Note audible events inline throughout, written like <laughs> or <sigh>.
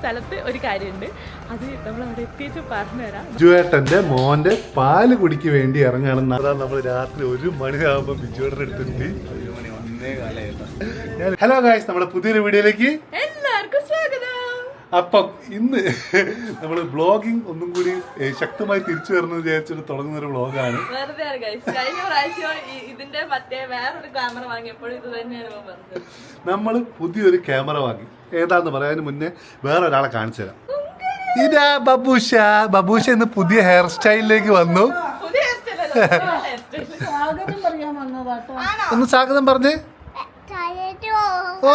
സ്ഥലത്ത് ഒരു കാര്യമുണ്ട്. അത് നമ്മൾ അവിടെ എത്തിയിട്ട് പറഞ്ഞുതരാം ബിജുവേട്ടന്റെ മോന്റെ പാൽ കുടിക്ക് വേണ്ടി ഇറങ്ങാണെന്ന് അതാ നമ്മൾ രാത്രി ഒരു മണിയാകുമ്പോ ബിജുവേട്ടൻ എടുത്തിട്ട് ഹലോ ഗായ്സ് നമ്മുടെ പുതിയൊരു വീഡിയോയിലേക്ക് എല്ലാവർക്കും സ്വാഗതം. അപ്പം ഇന്ന് നമ്മൾ ബ്ലോഗിംഗ് ഒന്നും കൂടി ശക്തമായി തിരിച്ചു വരുന്നത് വിചാരിച്ചിട്ട് തുടങ്ങുന്ന ഒരു ബ്ലോഗാണ് നമ്മൾ പുതിയൊരു ക്യാമറ വാങ്ങി. ഏതാന്ന് പറയാൻ മുന്നേ വേറെ ഒരാളെ കാണിച്ചു തരാം. ഇതാ ബബൂഷ. ബബൂഷ ഇന്ന് പുതിയ ഹെയർ സ്റ്റൈലിലേക്ക് വന്നു. ഒന്ന് സ്വാഗതം പറഞ്ഞേ. ഓ.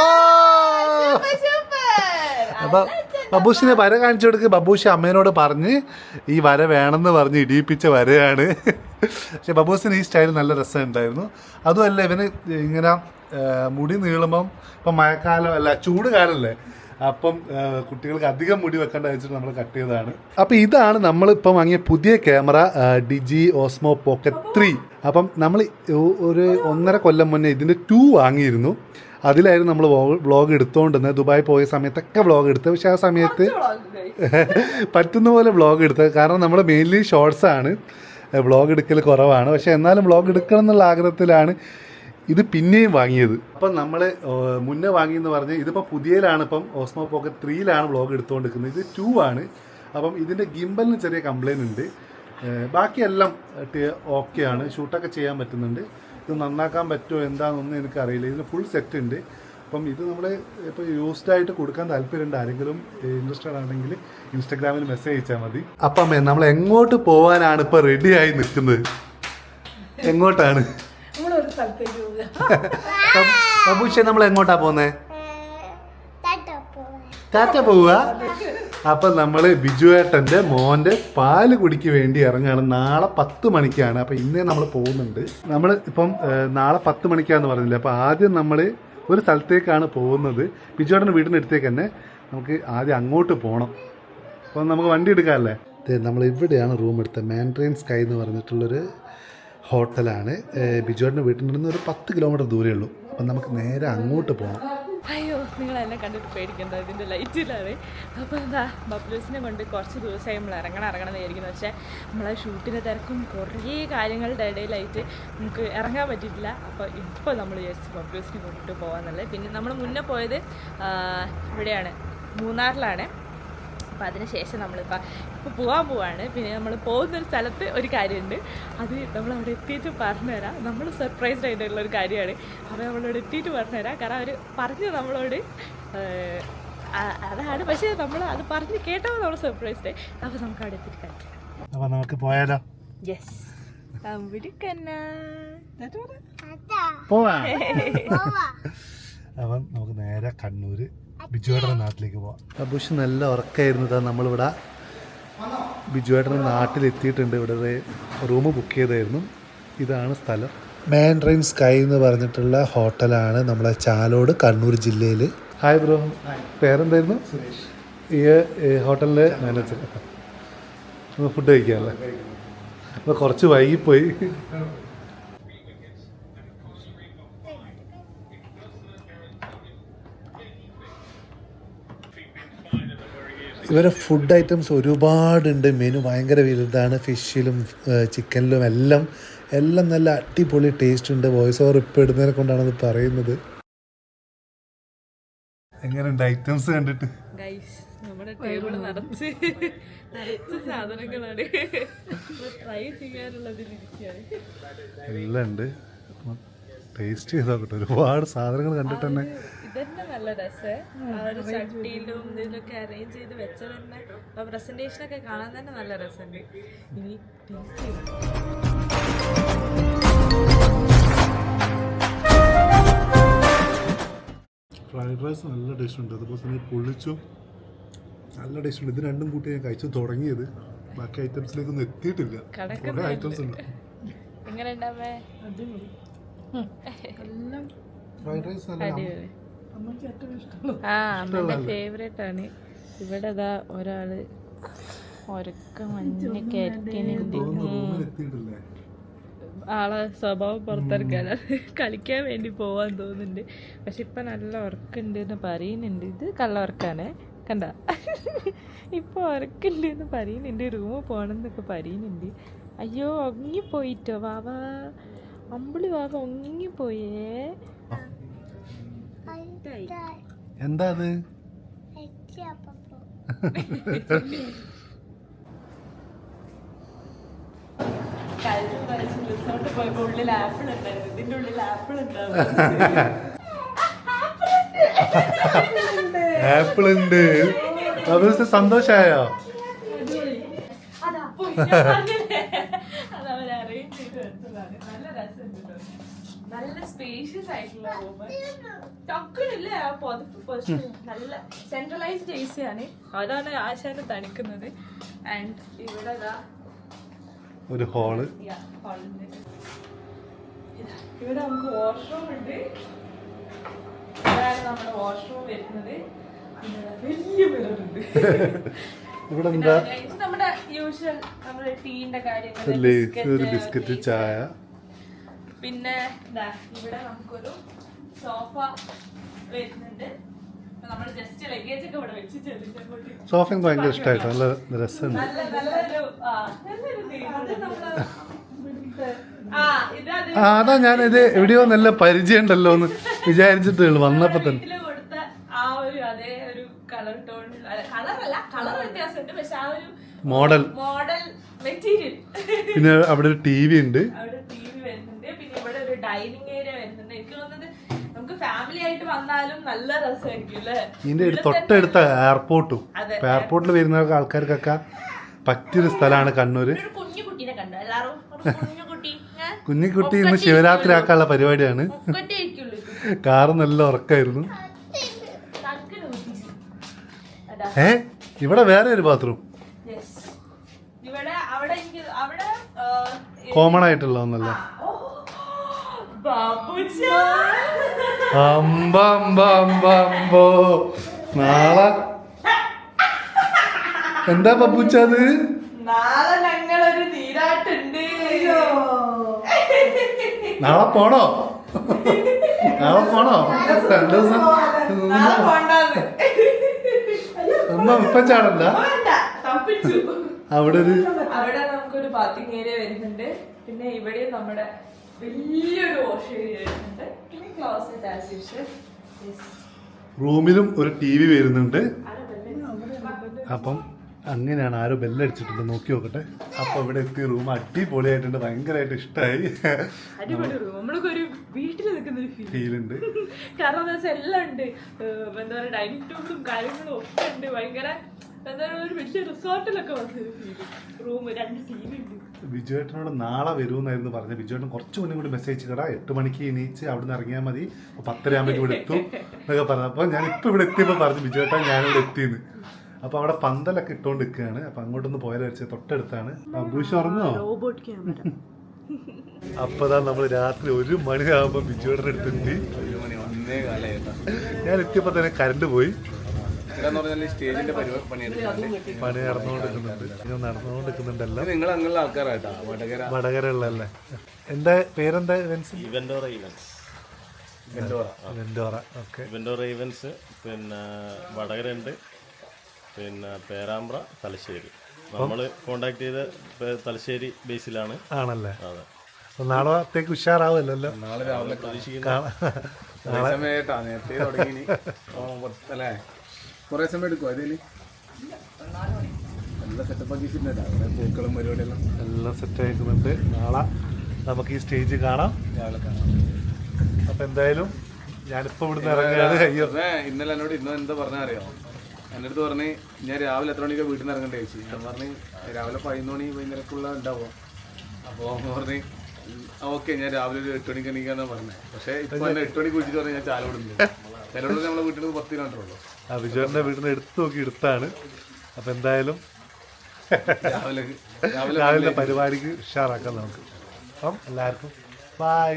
അപ്പൊ ബബൂഷിനെ വര കാണിച്ചു കൊടുക്ക്. ബബൂഷ അമ്മേനോട് പറഞ്ഞ് ഈ വര വേണമെന്ന് പറഞ്ഞ് ഇടിയിപ്പിച്ച വരയാണ്. പക്ഷെ ബബൂസിന് ഈ സ്റ്റൈൽ നല്ല രസമുണ്ടായിരുന്നു. അതുമല്ല ഇവന് ഇങ്ങനെ മുടി നീളുമ്പം ഇപ്പം മഴക്കാലം അല്ല ചൂട് കാലമല്ലേ അപ്പം കുട്ടികൾക്ക് അധികം മുടി വെക്കേണ്ട വെച്ചിട്ട് നമ്മൾ കട്ട് ചെയ്തതാണ്. അപ്പം ഇതാണ് നമ്മളിപ്പം വാങ്ങിയ പുതിയ camera DJI Osmo pocket three. അപ്പം നമ്മൾ ഒരു ഒന്നര കൊല്ലം മുന്നേ ഇതിന്റെ ടു വാങ്ങിയിരുന്നു. അതിലായിരുന്നു നമ്മൾ വ്ളോഗ് എടുത്തുകൊണ്ടിരുന്നത് ദുബായ് പോയ സമയത്തൊക്കെ വ്ളോഗ് എടുത്തത്. പക്ഷേ ആ സമയത്ത് <laughs> പറ്റുന്ന പോലെ വ്ളോഗ് എടുത്തത്. കാരണം നമ്മൾ മെയിൻലി ഷോർട്സ് ആണ് വ്ളോഗ് എടുക്കൽ കുറവാണ്. പക്ഷെ എന്നാലും വ്ളോഗ് എടുക്കണം എന്നുള്ള ആഗ്രഹത്തിലാണ് ഇത് പിന്നെയും വാങ്ങിയത്. അപ്പം നമ്മൾ മുന്നേ വാങ്ങിയെന്ന് പറഞ്ഞ് ഇതിപ്പോൾ പുതിയതിലാണ് ഇപ്പം ഓസ്മോ പോക്കറ്റ് ത്രീയിലാണ് വ്ളോഗ് എടുത്തുകൊണ്ടിരിക്കുന്നത്. ഇത് ടു ആണ് അപ്പം ഇതിന്റെ ഗിംബലിന് ചെറിയ കംപ്ലൈന്റ് ഉണ്ട്. ബാക്കിയെല്ലാം ഓക്കെ ആണ് ഷൂട്ടൊക്കെ ചെയ്യാൻ പറ്റുന്നുണ്ട്. ഇത് നന്നാക്കാൻ പറ്റുമോ എന്താണെന്നൊന്നും എനിക്കറിയില്ല. ഇതിന് ഫുൾ സെറ്റ് ഉണ്ട്. അപ്പം ഇത് നമ്മൾ ഇപ്പോൾ യൂസ്ഡ് ആയിട്ട് കൊടുക്കാൻ താല്പര്യമുണ്ട് ആരെങ്കിലും ഇൻട്രസ്റ്റഡ് ആണെങ്കിൽ ഇൻസ്റ്റാഗ്രാമിൽ മെസ്സേജ് അയച്ചാൽ മതി. അപ്പം അമ്മേ നമ്മൾ എങ്ങോട്ട് പോകാനാണ് ഇപ്പോൾ റെഡി ആയി നിൽക്കുന്നത്? എങ്ങോട്ടാണ്? ബബൂഷെ നമ്മൾ എങ്ങോട്ടാ പോകുന്നത് ടാറ്റ പോവുക? അപ്പം നമ്മൾ ബിജുവേട്ടന്റെ മോന്റെ പാൽ കുടിക്ക് വേണ്ടി ഇറങ്ങുകയാണ് നാളെ പത്ത് മണിക്കാണ്. അപ്പം ഇന്നേ നമ്മൾ പോകുന്നുണ്ട്. നമ്മൾ ഇപ്പം നാളെ പത്ത് മണിക്കാന്ന് പറഞ്ഞില്ല? അപ്പം ആദ്യം നമ്മൾ ഒരു സ്ഥലത്തേക്കാണ് പോകുന്നത്. ബിജുവേട്ടൻ വീടിന്റെ അടുത്തേക്ക് തന്നെ നമുക്ക് ആദ്യം അങ്ങോട്ട് പോകണം അപ്പോൾ നമുക്ക് വണ്ടി എടുക്കാമല്ലേ? നമ്മൾ ഇവിടെയാണ് റൂം എടുത്തത്. മാൻഡ്രെയിൻ സ്കൈ എന്ന് പറഞ്ഞിട്ടുള്ളൊരു ഹോട്ടലാണ്. ബിജുവേട്ടന്റെ വീട്ടിൽ നിന്ന് ഒരു പത്ത് കിലോമീറ്റർ ദൂരമേ ഉള്ളൂ. അപ്പം നമുക്ക് നേരെ അങ്ങോട്ട് പോകണം നിങ്ങൾ എന്നെ കണ്ടിട്ട് പേടിക്കണ്ട ഇതിന്റെ ലൈറ്റിലാണ് അപ്പോൾ എന്താ ബബ്ലൂസിനെ കൊണ്ട് കുറച്ച് ദിവസമായി നമ്മൾ ഇറങ്ങണം ഇറങ്ങണം എന്നായിരിക്കുന്നു പക്ഷേ നമ്മളെ ഷൂട്ടിന്റെ തിരക്കും കുറേ കാര്യങ്ങളുടെ ഇടയിലായിട്ട് നമുക്ക് ഇറങ്ങാൻ പറ്റിയിട്ടില്ല. അപ്പോൾ ഇപ്പോൾ നമ്മൾ വിചാരിച്ചു ബബ്ലൂസിനെ കൊണ്ടിട്ട് പോകാന്നുള്ളത് പിന്നെ നമ്മൾ മുന്നേ പോയത് ഇവിടെയാണ് മൂന്നാറിലാണ്. അപ്പോൾ അതിനുശേഷം നമ്മളിപ്പോൾ ഇപ്പോൾ പോകാൻ പോവാണ്. പിന്നെ നമ്മൾ പോകുന്നൊരു സ്ഥലത്ത് ഒരു കാര്യമുണ്ട് അത് നമ്മൾ അവിടെ എത്തിയിട്ട് പറഞ്ഞുതരാം നമ്മൾ സർപ്രൈസ്ഡ് ആയിട്ടുള്ള ഒരു കാര്യമാണ്. അപ്പോൾ നമ്മളോട് എത്തിയിട്ട് പറഞ്ഞുതരാം കാരണം അവർ പറഞ്ഞു നമ്മളോട് അതാണ്. പക്ഷേ നമ്മൾ അത് പറഞ്ഞ് കേട്ടപ്പോൾ നമ്മൾ സർപ്രൈസ്ഡ് അപ്പോൾ നമുക്ക് അവിടെ എത്തിയിട്ട് കാണിക്കാം അപ്പോൾ നമുക്ക് പോയാലോ? യെസ് പോവാ. അപ്പം നമുക്ക് നേരെ കണ്ണൂര് ബിജുവേട്ടന്റെ നാട്ടിലേക്ക് പോവാം. അബുഷ് നല്ല ഉറക്കമായിരുന്നു ഇതാ നമ്മളിവിടെ. ബിജുവേട്ടന്റെ നാട്ടിലെത്തിയിട്ടുണ്ട്. ഇവിടെ റൂം ബുക്ക് ചെയ്തായിരുന്നു ഇതാണ് സ്ഥലം. മാൻഡ്രൈൻ സ്കൈ എന്ന് പറഞ്ഞിട്ടുള്ള ഹോട്ടലാണ് നമ്മളെ ചാലോട് കണ്ണൂർ ജില്ലയിൽ ഹായ് ബ്രോ പേരെന്തായിരുന്നു? ഈ ഈ ഹോട്ടലിലെ മാനേജർ ഫുഡ് കഴിക്കാമല്ലേ അപ്പോൾ കുറച്ച് വൈകിപ്പോയി. ഇവരെ ഫുഡ് ഐറ്റംസ് ഒരുപാടുണ്ട്. മെനു ഭയങ്കര വലുതാണ്. ഫിഷിലും ചിക്കനിലും എല്ലാം എല്ലാം നല്ല അടിപൊളി ടേസ്റ്റ് ഉണ്ട്. വോയിസ് ഓവർ ഇപ്പം ഇടുന്നതിനെ കൊണ്ടാണ് അത് പറയുന്നത്. എങ്ങനെയുണ്ട്? ഐറ്റംസ് കണ്ടിട്ട്? നമ്മുടെ ടേബിൾ നിറച്ച് നിറച്ച് സാധനങ്ങളാണ്. ട്രൈ ചെയ്യാനുള്ളതിലിരിക്കുകയാണ് എല്ലാം ഉണ്ട്. ടേസ്റ്റ് ഒരുപാട് സാധനങ്ങൾ കണ്ടിട്ട് തന്നെ ഇതന്നെ നല്ല രസേ. ആ ഒരു ചട്ടിയിലും ഇതിലൊക്കെ അറേഞ്ച് ചെയ്ത് വെച്ച തന്നെ. ആ പ്രസന്റേഷൻ ഒക്കെ കാണാൻ തന്നെ നല്ല രസമുണ്ട് ഇനി ടേസ്റ്റ് ചെയ്ത് ഫ്രൈഡ് റൈസ് നല്ല ടേസ്റ്റ് ഉണ്ട്. അതുപോലെ തന്നെ പൊള്ളിച്ചു നല്ല ടേസ്റ്റ് ഉണ്ട്. ഇത് രണ്ടും കൂട്ടി ഞാൻ കഴിച്ചു തുടങ്ങിയത്. ബാക്കി ഐറ്റംസിലേക്കൊന്നും എത്തിയിട്ടില്ല. കുറേ ഐറ്റംസ് ഉണ്ട്. എങ്ങനെ ഉണ്ടാവേ ഫ്രൈഡ് റൈസ് നല്ല ആ അമ്മന്റെ ഫേവറേറ്റ് ആണ്. ഇവിടെ ഇതാ ഒരാൾ ഒരക്ക മഞ്ഞ കയറ്റിനുണ്ട് ആളെ സ്വഭാവം പുറത്തിറക്കാൻ. കളിക്കാൻ വേണ്ടി പോവാൻ തോന്നുന്നുണ്ട്. പക്ഷെ ഇപ്പൊ നല്ല ഉറക്കുണ്ട് എന്ന് പറയുന്നുണ്ട്. ഇത് കള്ള ഉറക്കാണ്. കണ്ട? ഇപ്പൊ ഉറക്കുണ്ട് എന്ന് പറയുന്നുണ്ട്. റൂമിൽ പോകണമെന്നൊക്കെ പറയുന്നുണ്ട്. അയ്യോ ഒങ്ങിപ്പോയിട്ടോ വാവാ. അമ്പിളി വാവ ഒങ്ങിപ്പോയേ എന്താ അത് റിസോർട്ട് ഉള്ളിൽ ആപ്പിൾ ഉണ്ടായിരുന്നു. ഇതിന്റെ ഉള്ളിൽ ആപ്പിൾ ഉണ്ടാവും ആപ്പിൾ ഉണ്ട്. അത്. സന്തോഷായോ നല്ല സ്പേഷ്യസ് ആയിട്ടുള്ള റൂം ടക്കിനില്ല ആ പുതപ്പ് ഫസ്റ്റ് നല്ല സെൻട്രലൈസ്ഡ് എ സി ആണ്. അതാണ് ആശാന് തണിക്കുന്നത്. ആൻഡ് ഇവിടെ ഒരു ഹോൾ ഇവിടെ നമുക്ക് വാഷ്റൂം ഉണ്ട്. ഇതാണ് നമ്മുടെ വാഷ്റൂം വരുന്നത്. പിന്നെ വലിയ മിറർ ഉണ്ട് ഇവിടെ എന്താ? നമ്മുടെ യൂഷ്വൽ നമ്മുടെ ടീന്റെ കാര്യങ്ങൾ ബിസ്ക്കറ്റ് ചായ. പിന്നെ ഇവിടെ നമുക്കൊരു സോഫ വരുന്നുണ്ട്. നമ്മൾ ജസ്റ്റ് ലഗേജ് ഒക്കെ ഇവിടെ സോഫ എനിക്ക് ഭയങ്കര ഇഷ്ടമായിട്ട് നല്ല രസമുണ്ട്. നല്ല നല്ലൊരു ആ നല്ലൊരു theme. ആ ഇത് അത് ആ അതാ ഞാനിത് എവിടെയോ നല്ല പരിചയം ഉണ്ടല്ലോ എന്ന് വിചാരിച്ചിട്ടേ ഉള്ളൂ. വന്നപ്പോ തന്നെ. കൊടുത്ത ആ ഒരു അതേ ഒരു കളർ ടോൺ കളർ അല്ല കളർ വ്യത്യാസമുണ്ട്. പക്ഷെ ആ ഒരു മോഡൽ. മോഡൽ മെറ്റീരിയൽ പിന്നെ അവിടെ ഒരു ടി വി ഉണ്ട്. അവിടെ ഒരു ഡൈനിങ് ഏരിയ വരുന്നുണ്ട്. എനിക്ക് തോന്നുന്നത് നമുക്ക് ഫാമിലി ആയിട്ട് വന്നാലും നല്ല രസമായിരിക്കും അല്ലേ? ഇതിന്റെ ഒരു തൊട്ടടുത്ത എയർപോർട്ടും. എയർപോർട്ടിൽ വരുന്ന ആൾക്കാർക്കൊക്കെ പറ്റിയൊരു സ്ഥലമാണ് കണ്ണൂര്. കുഞ്ഞു കുട്ടീനെ കണ്ടോ. എല്ലാവരും? കുഞ്ഞിക്കുട്ടി ഇന്ന് ശിവരാത്രി ആക്കാനുള്ള പരിപാടിയാണ്. കാറ് നല്ല ഉറക്കായിരുന്നു. ഏ? ഇവിടെ വേറെ ഒരു ബാത്റൂം കോമൺ ആയിട്ടുള്ള ഒന്നല്ല. അമ്പമ്പമ്പമ്പോ നാളെ. എന്താ പപ്പുച്ച അത്? നാളെ ഞങ്ങളൊരു നീരാട്ടുണ്ട്. നാളെ പോണോ? നാളെ പോണോ? രണ്ടു ദിവസം. ഒന്നും ഇപ്പൊ തപ്പിച്ചു. അവിടെ ഒരു അവിടെ നമുക്കൊരു ഏരിയ വരുന്നുണ്ട്. പിന്നെ ഇവിടെയും നമ്മുടെ വലിയൊരു വാഷ് ഏരിയ വരുന്നുണ്ട് പിന്നെ ക്ലോസറ്റ് ആസ് യൂഷ്വൽ റൂമിലും ഒരു ടി വി വരുന്നുണ്ട്. അപ്പം അങ്ങനെയാണ് ആരോ ബെല്ലടിച്ചിട്ടുണ്ട് നോക്കി നോക്കട്ടെ. അപ്പൊ ഇവിടെ എത്തി റൂം അടിപൊളിയായിട്ടുണ്ട്. ഭയങ്കരമായിട്ട് ഇഷ്ടമായി അടിപൊളി റൂം. നമ്മൾക്ക് ഒരു വീട്ടിൽ നിൽക്കുന്ന ഒരു ഫീൽ ഉണ്ട് കാരണം എന്താ വെച്ചാൽ എല്ലാം ഉണ്ട്. എന്താ പറയുക ഡൈനിങ് ടേബിളും കാര്യങ്ങളും ഒക്കെ ഉണ്ട്. ഭയങ്കര എന്താ പറയുക ഒരു വലിയ റിസോർട്ടിലൊക്കെ വന്നൊരു ഫീൽ റൂം രണ്ട് ടി വി ഉണ്ട്. ബിജുവേട്ടനോട് നാളെ വരുമെന്നായിരുന്നു പറഞ്ഞത്. ബിജുവേട്ടൻ കുറച്ച് മുന്നേ കൂടി മെസ്സേജ് കടാ എട്ട് മണിക്ക് എണീച്ച് അവിടെ നിന്ന് ഇറങ്ങിയാൽ മതി. അപ്പൊ പത്തര ആകുമ്പോൾ ഇവിടെ എത്തും എന്നൊക്കെ പറഞ്ഞു അപ്പോൾ ഞാൻ ഇപ്പോൾ ഇവിടെ എത്തിയപ്പോൾ പറഞ്ഞു ബിജുവേട്ടൻ ഞാനിവിടെ എത്തിയെന്ന്. അപ്പോൾ അവിടെ പന്തലൊക്കെ ഇട്ടുകൊണ്ട് നിൽക്കുകയാണ് അപ്പോൾ അങ്ങോട്ടൊന്ന് പോയാൽ വെച്ച് തൊട്ടടുത്താണ്. അബൂഷ് ഉറങ്ങോ റോബോട്ട് ക്യാമറ അപ്പതാ നമ്മൾ രാത്രി ഒരു മണിയാകുമ്പോൾ ബിജുവേട്ടൻ എടുത്തെത്തി ഒരു മണി ഒന്നേ കാലമായിട്ടാ ഞാൻ എത്തിയപ്പോൾ തന്നെ കറണ്ട് പോയി. പറഞ്ഞാൽ സ്റ്റേജിന്റെ പരിപാടി പണിയെടുക്കുന്നുണ്ട്. പണി നടന്നുകൊണ്ടിരിക്കുന്നുണ്ട്. നിങ്ങൾ അങ്ങനെയുള്ള ആൾക്കാരായിട്ടാ? വടകര. വടകര ഉള്ളല്ലേ എന്താ പേരെന്താ ഇവൻസ്? വെൻഡോറ ഓക്കെ. ഇവന്റോറ ഈവൻസ് പിന്നെ വടകര ഉണ്ട് പിന്നെ പേരാമ്പ്ര തലശ്ശേരി. നമ്മൾ കോണ്ടാക്ട് ചെയ്ത പേ- തലശ്ശേരി ബേസിലാണ്. ആണല്ലേ? അതെ. അപ്പൊ നാളത്തേക്ക് ഉഷാറാവുമല്ലോ? നാളെ രാവിലെ പ്രതീക്ഷിക്കുന്നു. സമയത്താ നേരത്തെ തുടങ്ങി അല്ലേ? കുറേ സമയം എടുക്കുമോ അതിൽ? എല്ലാം സെറ്റപ്പ് ആക്കി വെച്ചിട്ടുണ്ട് അവിടെ പൂക്കളും പരിപാടിയെല്ലാം. എല്ലാം സെറ്റ് ആക്കുന്നുണ്ട് നാളെ നമുക്ക് ഈ സ്റ്റേജ് കാണാം. രാവിലെ കാണാം. അപ്പൊ എന്തായാലും ഞാനിപ്പോ ഇവിടുന്ന് ഇറങ്ങുകയാണ്. അയ്യോ. ഇന്നലെ എന്നോട് ഇന്നോ എന്താ പറഞ്ഞാൽ അറിയാമോ എന്റെ അടുത്ത് പറഞ്ഞ് ഞാൻ രാവിലെ എത്ര മണിക്കാണ് വീട്ടിൽ നിന്ന് ഇറങ്ങണ്ടേ? ചോദിച്ചു. ഞാൻ പറഞ്ഞ് രാവിലെ പതിനൊന്ന് മണി വൈകുന്നേരക്കുള്ള ഉണ്ടാവും? അപ്പോൾ പറഞ്ഞ് ഓക്കെ ഞാൻ രാവിലെ ഒരു എട്ട് മണിക്ക് എണീക്കാന്നാ പറഞ്ഞത് പക്ഷേ ഇപ്പൊ എന്നെ എട്ട് മണിക്ക് വിളിച്ചിട്ട് പറഞ്ഞാൽ ഞാൻ ചാല ചിലവിടെ നമ്മളെ വീട്ടിൽ നിന്ന് പത്ത് കിലോമീറ്റർ ഉള്ളൂ. ആ വിജയന്റെ നിന്ന് എടുത്തു നോക്കി എടുത്താണ് അപ്പൊ എന്തായാലും രാവിലെ രാവിലെ രാവിലെ പരിപാടിക്ക് ഉഷാറാക്കാം നമുക്ക്. അപ്പം എല്ലാവർക്കും ബൈ